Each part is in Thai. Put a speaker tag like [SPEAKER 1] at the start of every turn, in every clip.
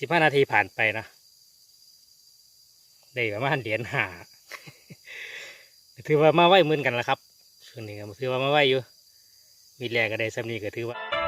[SPEAKER 1] สิบห้านาทีผ่านไปนะได้ประมาณเหรียญหาถือว่ามาไหวมือนกันแล้วครับช่วงนี้ก็ถือว่ามาไหวอยู่ มีแรงก็ได้สำนีก็ถือว่า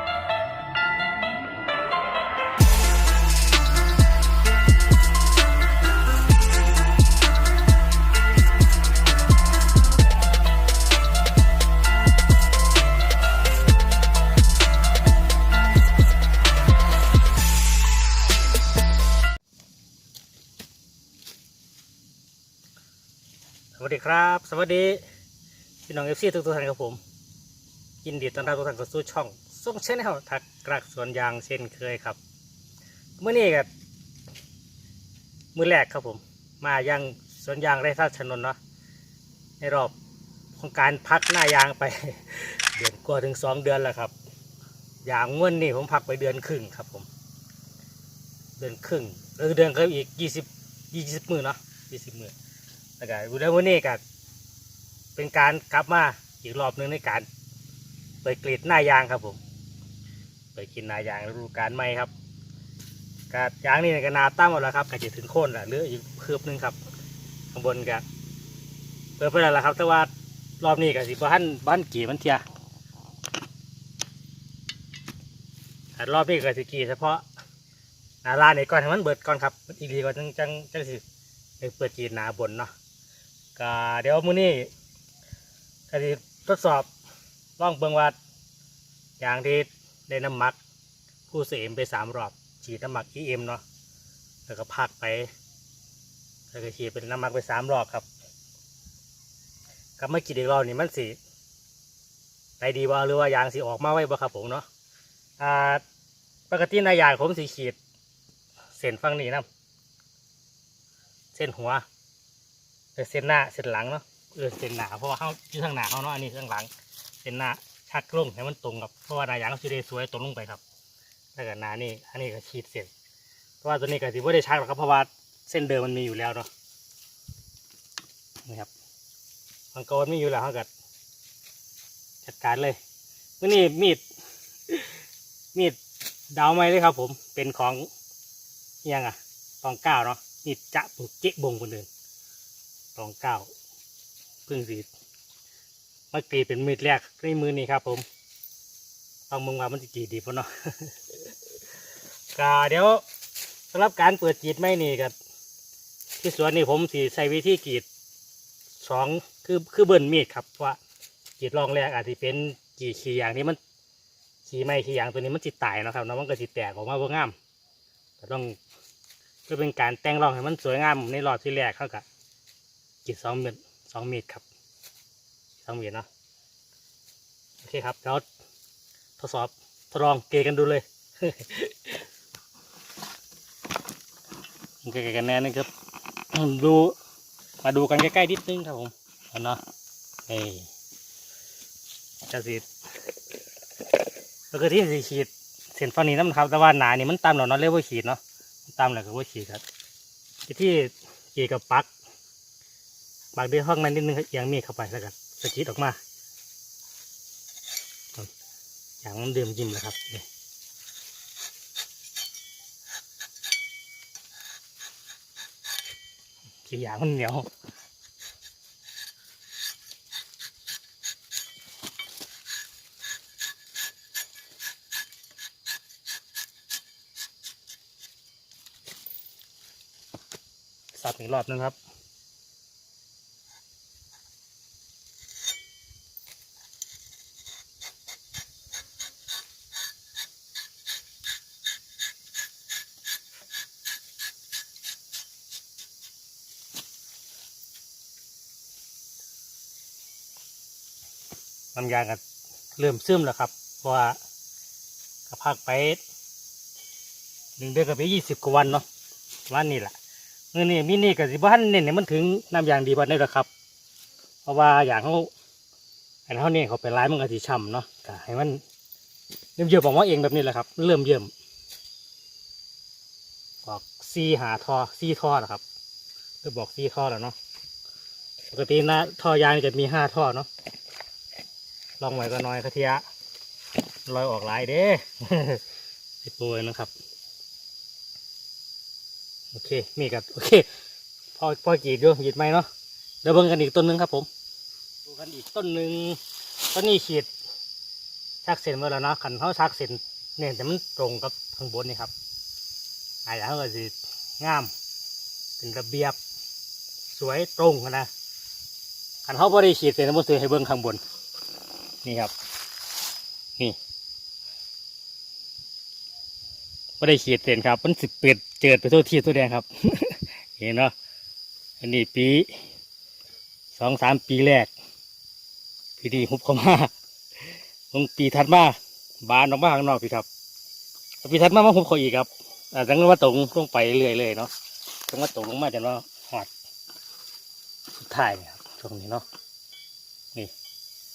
[SPEAKER 1] ครับ สวัสดี พี่น้องเอฟซีทุกท่านครับผม ยินดีต้อนรับทุกท่านเข้าสู่ช่องส่งเช่นแนวทักกรักสวนยางเช่นเคยครับเมื่อนี้กับมือแรกครับผม มายังสวนยางไร่ท่าชนน์เนาะในรอบของการพักหน้ายางไป เดือนกว่าถึงสองเดือนแล้วครับยางง่วนนี่ผมพักไปเดือนครึ่งครับผม เดือนครึ่งเออเดือนก็อีกยี่สิบยี่สิบมือเนาะยี่สิบมือ แล้วก็ดูได้วันนี้ก็เป็นการกลับมาอีกรอบหนึ่งในการไปกรีดหน้ายางครับผมไปกินหน้ายางฤดูกาลใหม่ครับกาดยางนี่ก็นาตั้งหมดแล้วครับก็จะถึงโค่นแล้วเหลืออีกคืบหนึงครับข้างบนก็เปิดไปแล้วล่ะครับ แต่ว่ารอบนี้ก็สิบ้านบ้านกี่มันเทียรอบนี้ก็สิกี่เฉพาะหนาลานนี่ก่อนให้มันเบิดก่อนครับอีกดีกว่าจังจังจังสิเปิดจีนหนาบนเนาะ ก็เดี๋ยวมื้อนี้ก็จะทดสอบล่องเบิงว่าอย่างที่ได้น้ำหมัก ผู้เสียมไปสามรอบฉีดน้ำหมัก EM เนาะแล้วก็พักไปแล้วก็ฉีดเป็นน้ำหมักไปสามรอบครับก็ไม่กี่อีกรอบนี่มันสิได้ดีบ่หรือว่ายางสิออกมาไว้บ่ครับผมเนาะอ่าปกติในายางผมสีขีด เส้นฟังนี้นะเส้นหัว เออเส้นหน้าเส้นหลังเนาะเออเส้นหนาเพราะว่าเขาอยู่ทางหนาเขาเนาะอันนี้ข้างหลังเส้นหน้าชักลงให้มันตรงกับเพราะว่าหนายางเขาจะได้สวยตรงลงไปครับแล้วก็หนานี่อันนี้ก็ขีดเส้นเพราะว่าตัวนี้ก็ถือว่าได้ชักหรอกครับเพราะว่าเส้นเดิมมันมีอยู่แล้วเนาะนี่ครับมันก็มีอยู่แล้วเขาก็จัดการเลยวันนี้มีดมีดดาวไม้เลยครับ ผมเป็นของยังอะตองเก้าเนาะนี่จะปุกเจ๊บงคนเดิน ตองเก้าพึ่งสีมากรีดเป็นมีดแรกในมือนี้ครับ ผมต้องมึงว่ามันจะกรีดดีป่ะเนาะกาเดี๋ยวสำหรับการเปิดกรีดไม่นี่กับที่สวนนี่ผมสีใส่วิธีกรีดสองคือคือเบิ้ลมีดครับเพราะว่ากรีดรองแรกอาจจะเป็นกรีดขี้อย่างนี้มันขี้ไม่ขี้อย่างตัวนี้มันจิตตายเนาะครับเนาะมันก็จิตแตกออกมาบ่งามก็ต้องเพื่อเป็นการแต่งรองให้มันสวยงามในรอบที่แรกเข้ากับ กีดสองเมตรสองเมตรครับสองเมตรนะโอเคครับเราทดสอบทดลองเกยกันดูเลยเกยกันแน่นึงครับดูมาดูกันใกล้ๆนิดนึงครับผมเอาเนาะเอ้จะสีแล้วก็ที่สีขีดเส้นฟันนี้น้ำครับแต่ว่าหนานี่มันตามเราเนาะเรียกว่าขีดเนาะตามหลักก็ว่าฉีดครับที่เกี่ยวกับปลั๊ก ปลั๊กด้วยห้องนั้นนิดนึงครับอย่างมีดเข้าไปแล้วกันสกิดออกมา อย่างมันดื่มยิ้มเลยครับนี่ขี้ยางมันเหนียวสับอีกรอบนึงครับ น้ำยางก็เริ่มซึมแล้วครับ เพราะว่ากระพักไปหนึ่งเดือนกับไปยี่สิบกว่าวันเนาะวันนี้แหละเมื่อนี่มินี่กับสิบ้านเนี่ยมันถึงน้ำยางดีบันได้แล้วครับ เพราะว่าอย่างเขาอันเขาเนี่ยเขาไปร้ายมันก็สิช่ำเนาะก็ให้มันเริ่มเยิ่มออกมาเองแบบนี้แหละครับ เริ่มเยิ่มบอกซีหาทอซีท่อนะครับก็บอกซีท่อแล้วเนาะปกตินะทอยางจะมีห้าท่อเนาะ ลองไว้ก็น้อยกระเทียลอยออกหลายเด้สิโปรยนะครับ โอเค มีกับโอเคพอพอกีดดูหยิดไหมเนาะเดี๋ยวเบิ่งกันอีกต้นหนึ่งครับผม ดูกันอีกต้นหนึ่งต้นนี้ขีดชักเส้นไว้แล้วเนาะขันเขาชักเส้นเนี่ยแต่มันตรงกับข้างบนนี่ครับอาอย่างก็สิงามเป็นระเบียบสวยตรงนะขันเขาบริขีดเส้นมันสวยให้เบิ่งข้างบน นี่ครับ นี่บริขีดเส้นครับ มันสิเปิดเจิดไปทั่วที่ทั่วแดงครับ เห็นเนาะอันนี้ปีสองสามปีแรกปีนี้หุบเข้ามาลงปีถัดมาบานออกมาข้างนอกพี่ครับปีถัดมามาหุบเขาอีกครับอาจจะว่าตรงลงไปเรื่อยๆเนาะจังว่าตกลงมาจนว่าหอดสุดท้ายเนี่ยครับช่วงนี้เนาะนี่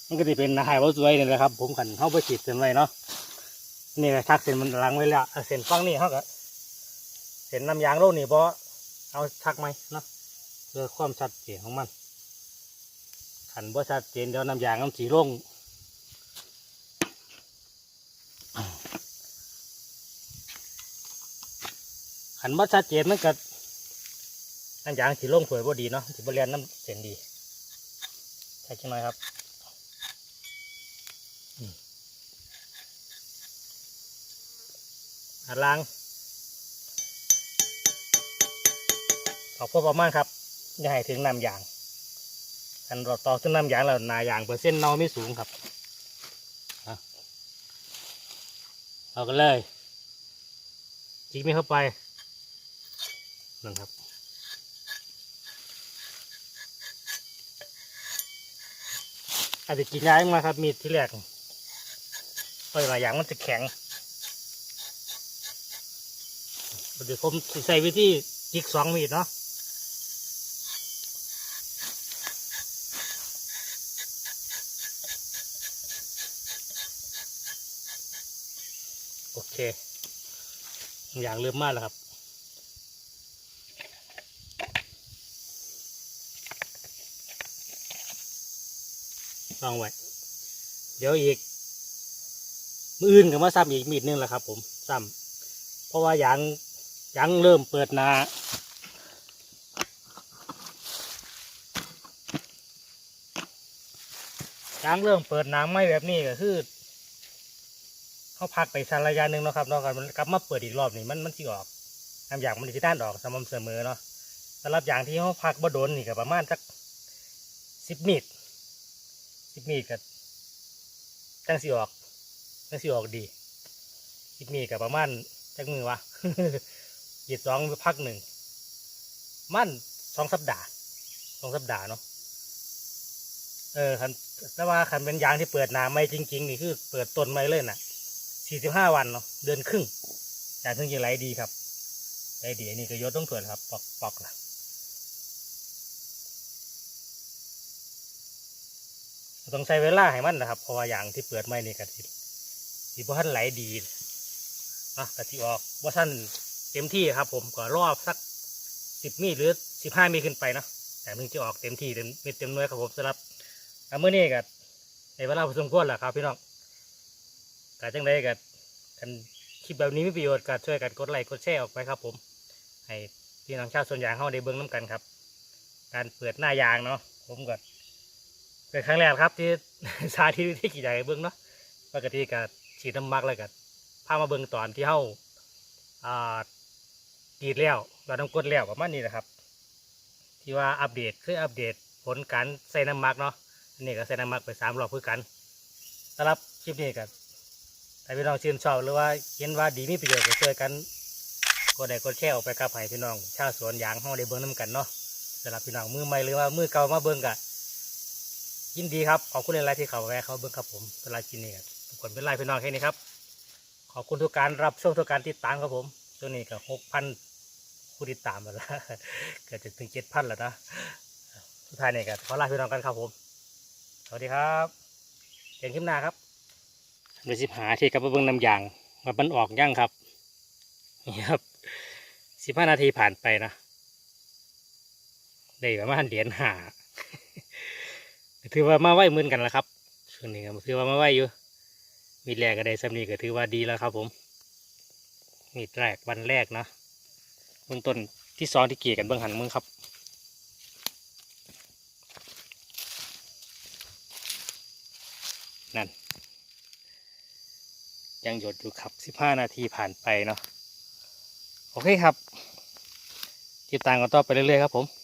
[SPEAKER 1] มันก็จะเป็นนาหายว่าสวยนี่แหละครับ ผมขันเข้าไปฉีดเส้นไว้เนาะนี่นะทักเส้นมันล้างไว้แล้วเส้นฟังนี่เขาก็เส้นน้ำยางโลนี่เพราะเอาทักไหมเนาะเพื่อความชัดเจนของมันขันบ่ชัดเจนเดี๋ยวน้ำยางน้ำสีลงขันบ่ชัดเจนมันก็น้ำยางสีลงสวยบ่ดีเนาะสีบ่เรียนน้ำเส้นดีใช่ไหมครับอืม อัดล้างเอาพอประมาณครับอย่าให้ถึงน้ำยางอันราต่อถึงน้ำยางแล้วนายางเปอร์เซ็นต์เนาไม่สูงครับเอากันเลยจิกไม่เข้าไปนั่นครับอาจจะกินยางมาครับมีดที่แรกเพราะหลายางมันจะแข็ง เดี๋ยวผมใส่วิธีจิกสองมีดเนาะโอเค อย่างเริ่มมากแล้วครับลองไว้เดี๋ยวอีกมืออื่นกับมาซ้ำอีกมีดนึงแหละครับ ผมซ้ำเพราะว่าอย่าง ยางเริ่มเปิดนายางเริ่มเปิดหนาไม่แบบนี้ก็คือเขาพักไปสักระยะหนึ่งเนาะครับเนาะกันกลับมาเปิดอีกรอบนี่มันมันสิออกน้ำยางมันสิด้านออกสม่ำเสมอเนาะสำหรับอย่างที่เขาพักบ่โดนนี่ก็ประมาณสักสิบมิลสิบมิลกับจังสิออกจังสิออกดีสิบมิลกับประมาณจักมือวะ หยีดสองพักหนึ่งมั่นสองสัปดาห์สองสัปดาห์เนาะเออคันแต่ว่าคันเป็นยางที่เปิดหนาไม่จริง ๆ นี่คือเปิดต้นไม้เลยน่ะสี่สิบห้าวันเนาะเดือนครึ่งจากถึงจะไหลดีครับไหลดีนนี้ก็ยศต้องตรวจครับ ปอกปอกนะต้องใช้เวลาให้มันนะครับ เพราะว่าอย่างที่เปิดไม่นี่กะสิสิบ่ทันไหลดีนะกะทิออกว่าท่าน ต็มที่ครับ ผมก็รอบสักสิบมีหรือสิบห้ามีขึ้นไปเนาะแต่มึงจะออกเต็มที่เต็มมีดเต็มหน่วยครับผมสำหรับอะมื้อนี้ก็ในเวลาพอสมควรแหละครับพี่น้องกาจังได้กับกันคลิปแบบนี้มีประโยชน์ก็ช่วยกันกดไลค์กดแชร์ออกไปครับ ผมให้พี่น้องชาวส่วนยางเข้าได้เบิ้งน้ำกันครับ การเปิดหน้ายางเนาะผมก็เป็นครั้งแรกครับที่สาธิตวิธีกรีดยางให้เบิ้งเนาะปกติก็ฉีดน้ำมักแล้วก็พามาเบิ้งตอนที่เข้าอ่า กรีดแล้วเราต้องกดแล้วประมาณนี้นะครับ ที่ว่าอัปเดตคืออัปเดตผลการใส่น้ำมักเนาะอันนี้ก็ใส่น้ำมักไปสามรอบเพื่อกันสำหรับคลิปนี้ก็ถ้าพี่น้องชื่นชอบหรือว่าเห็นว่าดีมีประโยชน์ก็ช่วยกันกดไลค์กดแชร์ออกไปกับให้พี่น้อง ชาวสวนยางห้องได้เบิ้งน้ำกันเนาะสำหรับพี่น้องมือใหม่หรือว่ามือเก่ามาเบิ้งกะยินดีครับขอบคุณในไลน์ที่เขาแวะเขาเบิ้งครับผมสำหรับคลิปนี้ครับทุกคนเป็นไลน์พี่น้องแค่นี้ครับขอบคุณทุกการรับชมทุกการติดตามครับผมช่วงนี้ก็หกพัน ผู้ติดตามมาแล้วเกือบจะถึงเจ็ดพันแล้วนะสุดท้ายนี่ก็ขอลาพี่น้องกันครับผม สวัสดีครับเจอกันคลิปหน้าครับเดี๋ยวสิบหาที่กับเบิ้งน้ำยางว่ามันออกยังครับนี่ครับสิบห้านาทีผ่านไปนะได้ประมาณเหรียญหาถือว่ามาไหวมือนกันแล้วครับช่วงนี้ก็ถือว่ามาไหวอยู่ มีแรกก็ได้สำนีก็ถือว่าดีแล้วครับผมมีแรกวันแรกเนาะ เบื้องต้นที่ซ้อนที่เกี่ยกันเบื้องหันมึงครับนั่น ยังหยดอยู่ครับสิบห้านาทีผ่านไปเนาะโอเคครับ ติดตามกันต่อไปเรื่อยๆครับผม